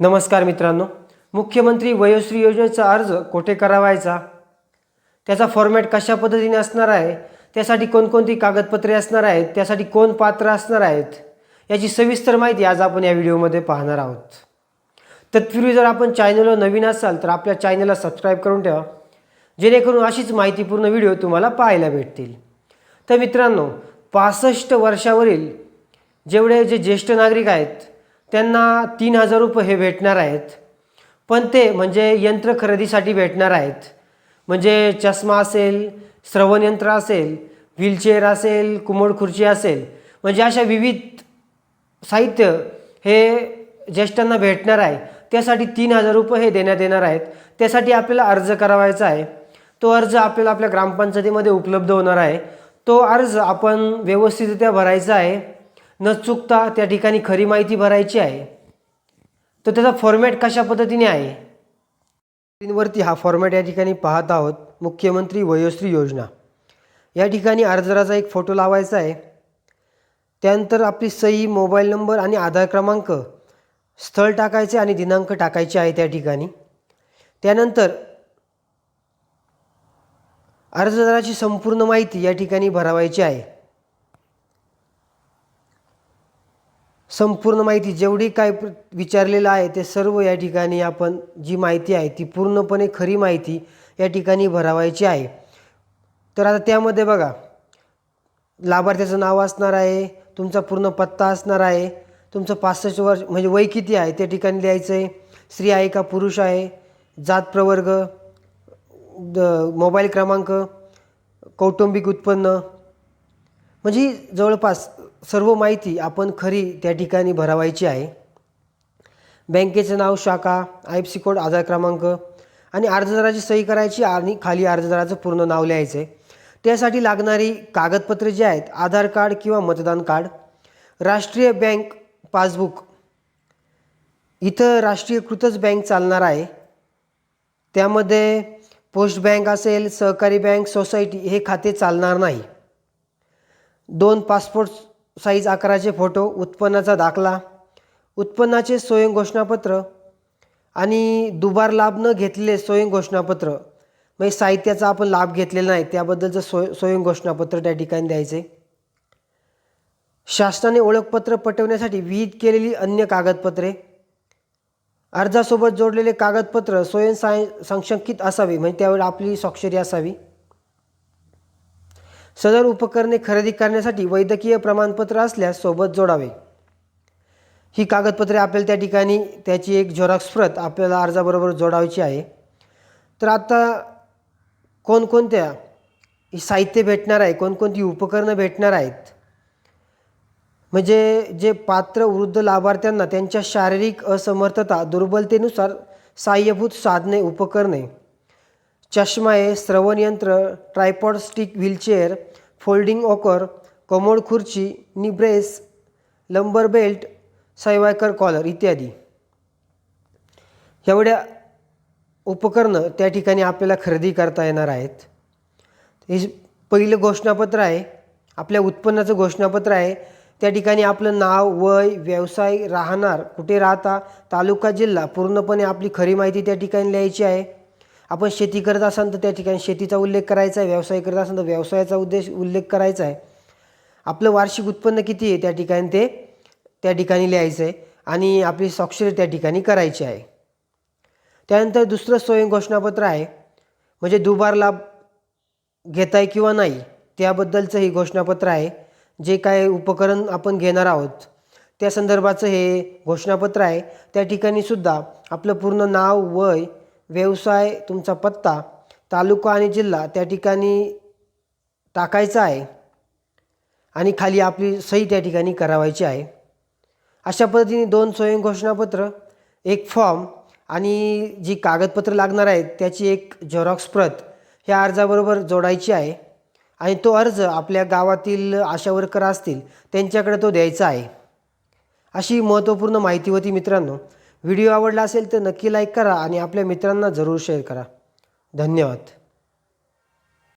नमस्कार मित्रांनो. मुख्यमंत्री वयोश्री योजनेचा अर्ज कोठे करावायचा? त्याचा फॉर्मॅट कशा पद्धतीने असणार आहे? त्यासाठी कोणकोणती कागदपत्रे असणार आहेत? त्यासाठी कोण पात्र असणार आहेत? याची सविस्तर माहिती आज आपण या व्हिडिओमध्ये पाहणार आहोत. तत्पूर्वी जर आपण चॅनलवर नवीन असाल तर आपल्या चॅनलला सबस्क्राईब करून ठेवा. जेणेकरून अशीच माहितीपूर्ण व्हिडिओ तुम्हाला पाहायला भेटतील. तर मित्रांनो पासष्ट वर्षावरील जेवढे जे ज्येष्ठ नागरिक आहेत त्यांना तीन हजार रुपये हे भेटणार आहेत. पण ते म्हणजे यंत्र खरेदीसाठी भेटणार आहेत. म्हणजे चष्मा असेल श्रवणयंत्र असेल व्हीलचेअर असेल कुमोड खुर्ची असेल. म्हणजे अशा विविध साहित्य हे ज्येष्ठांना भेटणार आहे. त्यासाठी तीन हजार रुपये हे देण्यात येणार आहेत. त्यासाठी आपल्याला अर्ज करावायचा आहे. तो अर्ज आपल्याला आपल्या ग्रामपंचायतीमध्ये उपलब्ध होणार आहे. तो अर्ज आपण व्यवस्थितरित्या भरायचा आहे. न चुकता त्या ठिकाणी खरी माहिती भरायची आहे. तर त्याचा फॉर्मॅट कशा पद्धतीने आहे? स्क्रीनवरती हा फॉर्मॅट या ठिकाणी पाहत आहोत. मुख्यमंत्री वयोश्री योजना. या ठिकाणी अर्जदाराचा एक फोटो लावायचा आहे. त्यानंतर आपली सही मोबाईल नंबर आणि आधार क्रमांक स्थळ टाकायचे आणि दिनांक टाकायचे आहे त्या ठिकाणी. त्यानंतर अर्जदाराची संपूर्ण माहिती या ठिकाणी भरावायची आहे. संपूर्ण माहिती जेवढी काय विचारलेलं आहे ते सर्व या ठिकाणी आपण जी माहिती आहे ती पूर्णपणे खरी माहिती या ठिकाणी भरावायची आहे. तर आता त्यामध्ये बघा लाभार्थ्याचं नाव असणार आहे तुमचा पूर्ण पत्ता असणार आहे तुमचं पासष्ट वर्ष म्हणजे वय किती आहे त्या ठिकाणी लिहायचं आहे स्त्री आहे का पुरुष आहे जात प्रवर्ग द मोबाईल क्रमांक कौटुंबिक उत्पन्न म्हणजे जवळपास सर्व माहिती आपण खरी त्या ठिकाणी भरावायची आहे. बँकेचं नाव शाखा I F C code Aadhaar क्रमांक आणि अर्जदाराची सही करायची आणि खाली अर्जदाराचं पूर्ण नाव लिहायचं आहे त्यासाठी लागणारी कागदपत्रे जी आहेत आधार कार्ड किंवा मतदान कार्ड राष्ट्रीय बँक पासबुक इथं राष्ट्रीयकृतच बँक चालणार आहे. त्यामध्ये पोस्ट बँक असेल सहकारी बँक सोसायटी हे खाते चालणार नाही. दोन पासपोर्ट साईज आकाराचे फोटो उत्पन्नाचा दाखला उत्पन्नाचे स्वयं घोषणापत्र आणि दुबार लाभ न घेतलेले स्वयं घोषणापत्र. म्हणजे साहित्याचा आपण लाभ घेतलेला नाही त्याबद्दलचं स्वय स्वयं घोषणापत्र त्या ठिकाणी द्यायचे. शासनाने ओळखपत्र पटवण्यासाठी विहित केलेली अन्य कागदपत्रे. अर्जासोबत जोडलेले कागदपत्र स्वयं साय संशंकित असावे म्हणजे त्यावर आपली स्वाक्षरी असावी. सदर उपकरणे खरेदी करण्यासाठी वैद्यकीय प्रमाणपत्र असल्यास सोबत जोडावे. ही कागदपत्रे आपल्याला त्या ठिकाणी त्याची एक झेरॉक्स प्रत आपल्याला अर्जाबरोबर जोडायची आहे. तर आता कोणकोणत्या साहित्य भेटणार आहे कोणकोणती उपकरणं भेटणार आहेत? म्हणजे जे पात्र वृद्ध लाभार्थ्यांना त्यांच्या शारीरिक असमर्थता दुर्बलतेनुसार सहाय्यभूत साधने उपकरणे चष्माए श्रवणयंत्र tripod stick wheelchair folding occur commode खुर्ची knee brace lumbar belt cervical collar इत्यादी. एवढ्या उपकरणं त्या ठिकाणी आपल्याला खरेदी करता येणार आहेत. हे पहिलं घोषणापत्र आहे. आपल्या उत्पन्नाचं घोषणापत्र आहे. त्या ठिकाणी आपलं नाव वय व्यवसाय राहणार कुठे राहता तालुका जिल्हा पूर्णपणे आपली खरी माहिती त्या ठिकाणी लिहायची आहे. आपण शेती करत असाल तर त्या ठिकाणी शेतीचा उल्लेख करायचा आहे व्यवसाय करत असाल तर व्यवसायाचा उद्देश उल्लेख करायचा आहे. आपलं वार्षिक उत्पन्न किती आहे त्या ठिकाणी ते त्या ठिकाणी लिहायचं आहे आणि आपली स्वाक्षरी त्या ठिकाणी करायची आहे. त्यानंतर दुसरं स्वयं घोषणापत्र आहे म्हणजे दुबार लाभ घेताय किंवा नाही त्याबद्दलचं हे घोषणापत्र आहे. जे काय उपकरण आपण घेणार आहोत त्या संदर्भाचं हे घोषणापत्र आहे. त्या ठिकाणी सुद्धा आपलं पूर्ण नाव वय व्यवसाय तुमचा पत्ता तालुका आणि जिल्हा त्या ठिकाणी टाकायचा आहे. आणि खाली आपली सही त्या ठिकाणी करावायची आहे. अशा पद्धतीने दोन स्वयं घोषणापत्र एक फॉर्म आणि जी कागदपत्र लागणार आहेत त्याची एक झेरॉक्स प्रत ह्या अर्जाबरोबर जोडायची आहे. आणि तो अर्ज आपल्या गावातील आशा वर्कर असतील त्यांच्याकडे तो द्यायचा आहे. अशी महत्त्वपूर्ण माहिती होती मित्रांनो. व्हिडिओ आवडला असेल तर नक्की लाईक करा आणि आपल्या मित्रांना जरूर शेअर करा. धन्यवाद.